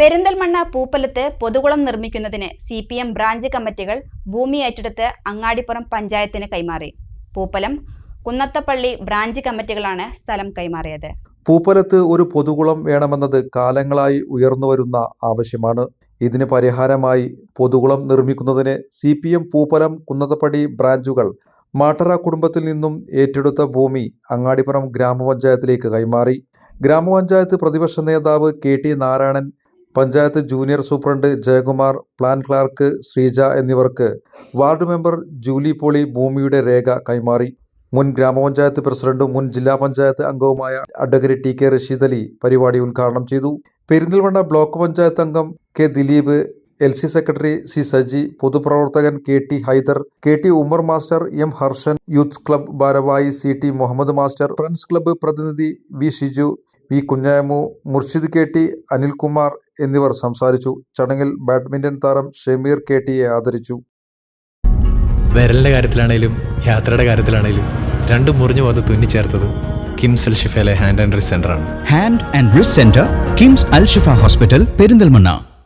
പെരിന്തൽമണ്ണ പൂപ്പലത്ത് പൊതുകുളം നിർമ്മിക്കുന്നതിന് C P M branch കമ്മിറ്റികൾ ഭൂമി ഏറ്റെടുത്ത് അങ്ങാടിപ്പുറം പഞ്ചായത്തിന് കൈമാറി. പൂപ്പലം കുന്നത്തപ്പള്ളി ബ്രാഞ്ച് കമ്മിറ്റികളാണ് സ്ഥലം കൈമാറിയത്. പൂപ്പലത്ത് ഒരു പൊതുകുളം വേണമെന്നത് കാലങ്ങളായി ഉയർന്നുവരുന്ന ആവശ്യമാണ്. ഇതിന് പരിഹാരമായി പൊതുകുളം നിർമ്മിക്കുന്നതിന് C P M Poopalam Kunnathappady ബ്രാഞ്ചുകൾ മാട്ടറ കുടുംബത്തിൽ നിന്നും ഏറ്റെടുത്ത ഭൂമി അങ്ങാടിപ്പുറം ഗ്രാമപഞ്ചായത്തിലേക്ക് കൈമാറി. ഗ്രാമപഞ്ചായത്ത് പ്രതിപക്ഷ നേതാവ് K T Narayanan panchayat junior superintendent Jayakumar plan clerk Sreeja എന്നിവർക്ക് വാർഡ് മെമ്പർ ജൂലി പോളി ഭൂമിയുടെ രേഖ കൈമാറി. മുൻ ഗ്രാമപഞ്ചായത്ത് പ്രസിഡന്റും മുൻ ജില്ലാ പഞ്ചായത്ത് അംഗവുമായ advocate T K Rasheed Ali പരിപാടി ഉദ്ഘാടനം ചെയ്തു. പെരിന്തൽമണ്ണ ബ്ലോക്ക് പഞ്ചായത്ത് അംഗം K Dileep L C secretary C Saji പൊതുപ്രവർത്തകൻ K T Hyder K T Umar master M Harshan youth club ഭാരവാഹി C T Muhammad master friends club പ്രതിനിധി V Shiju V Kunjayamu Murshid K T Anilkumar എന്നിവർ സംസാരിച്ചു. ചടങ്ങിൽ badminton താരം Shameer K ടിയെ ആദരിച്ചു. വിരലിന്റെ കാര്യത്തിലാണേലും യാത്രയുടെ കാര്യത്തിലാണേലും രണ്ടു മുറിഞ്ഞു പോകാതെ തുന്നിച്ചേർത്തത് കിംസ് അൽ ഷിഫയിലെ ഹാൻഡ് ആൻഡ് റിസ് ആണ്. Hand and wrist centre KIMS Al Shifa hospital Perinthalmanna.